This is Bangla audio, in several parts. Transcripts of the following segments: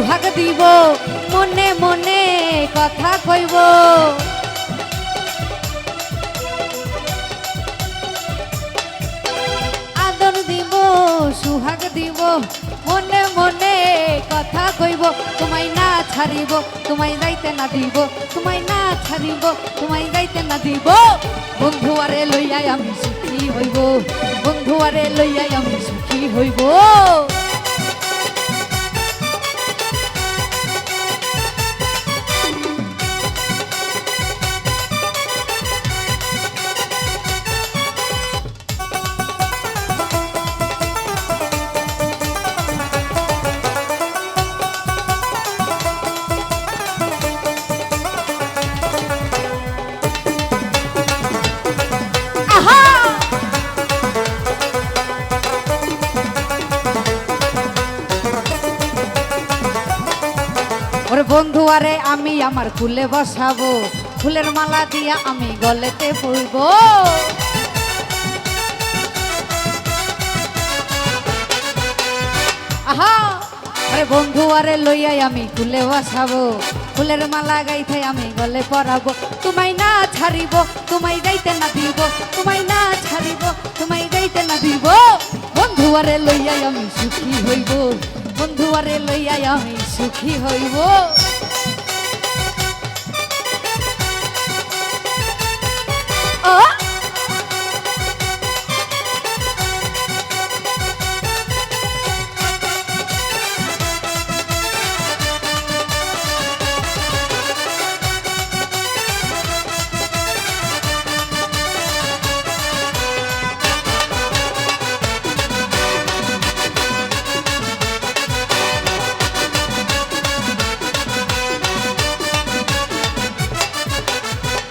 সুহাগ দিব, মনে মনে কথা কইব। আদর দিব, সুহাগ দিব, মনে মনে কথা কইব। তোমায় না ছাড়িব, তোমায় যাইতে না দিব, তোমায় না ছাড়িব, তোমায় যাইতে না দিব। বন্ধু আরে লইয়াই আমি সুখী হইব, বন্ধু আরে লইয়াই আমি সুখী হইব। বন্ধু আরে আমি আমার কুলে বসাবো। ফুলের মালা দিয়া আমি গলেতে পড়ব আহা! আরে বন্ধু আরে লইয়াই আমি ফুলে বসাবো। ফুলের মালা গাইতে আমি গলে পরাবো। তোমায় না ছাড়িব, তোমায় গাইতে না দিব। তোমায় না ছাড়িব, তোমায় গাইতে না দিব। বন্ধু আরে লইয়াই আমি সুখী হইব। বন্ধু আরে লইয়াই আমি সুখী হইব। ও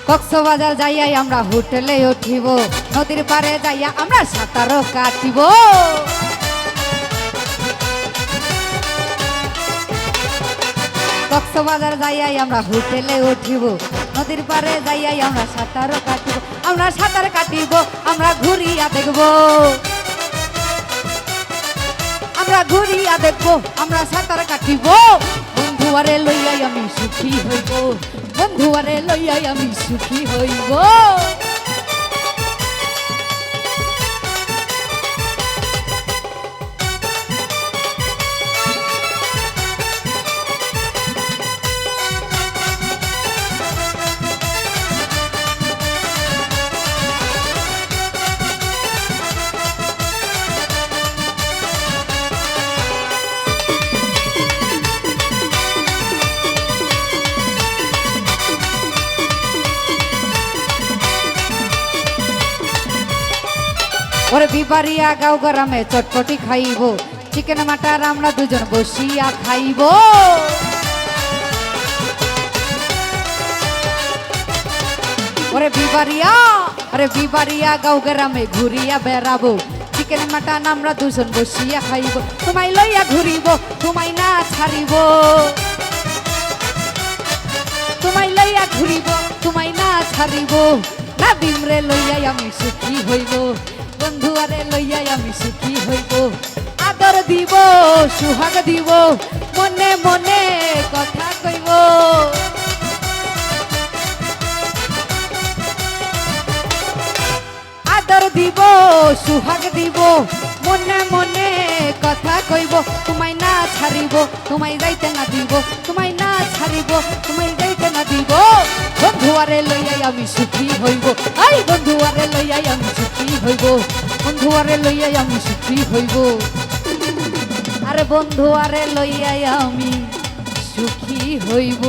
কক্সবাজার যাইয়াই আমরা হোটেলে উঠিব। নদীর পারে যাইয়া আমরা সাঁতারও কাটিব। কক্সবাজার যাইয়াই আমরা হোটেলে উঠিব। নদীর পারে যাইয়াই আমরা সাঁতারও কাটিব। আমরা সাঁতার কাটিব, আমরা ঘুরিয়া দেখব। আমরা ঘুরিয়া দেখব, আমরা সাঁতার কাটিব। বন্ধু আরে লইয়াই আমি সুখী হইব। বন্ধু আরে লইয়াই আমি সুখী হইব। ওরে বিবারিয়া গাঁও গ্রামে চটপটি খাইব। চিকেন, মাটার আমরা দুজন বসিয়া খাইব। ওরে বিবারিয়া আরে বিবারিয়া গাঁও গ্রামে ঘুরিয়া বেড়াবো। চিকেন মাটান আমরা দুজন বসিয়া খাইব। তোমায় লইয়া ঘুরিব, তোমায় না ছাড়িব। তোমায় লইয়া ঘুরিব, তোমায় না ছাড়িব। না বিমরে লইয়াই আমি সুখী হইব। বন্ধু আরে লইয়াই আমি সুখী হইব। আদর দিব, সুহাগ দিব, মনে মনে কথা কইব। আদর দিব, সুহাগ দিব, মনে মনে কথা কইব। তোমায় না ছাড়িব, তোমায় যাইতে না দিব। তোমায় না ছাড়িব, তোমায় যাইতে না দিব। বন্ধু আরে লইয়াই আমি সুখী হইব। আই বন্ধু আরে লইয়াই আমি সুখী হইব। বন্ধু আরে লইয়াই আমি সুখী হইব। আরে বন্ধু আরে লইয়াই আমি সুখী হইব।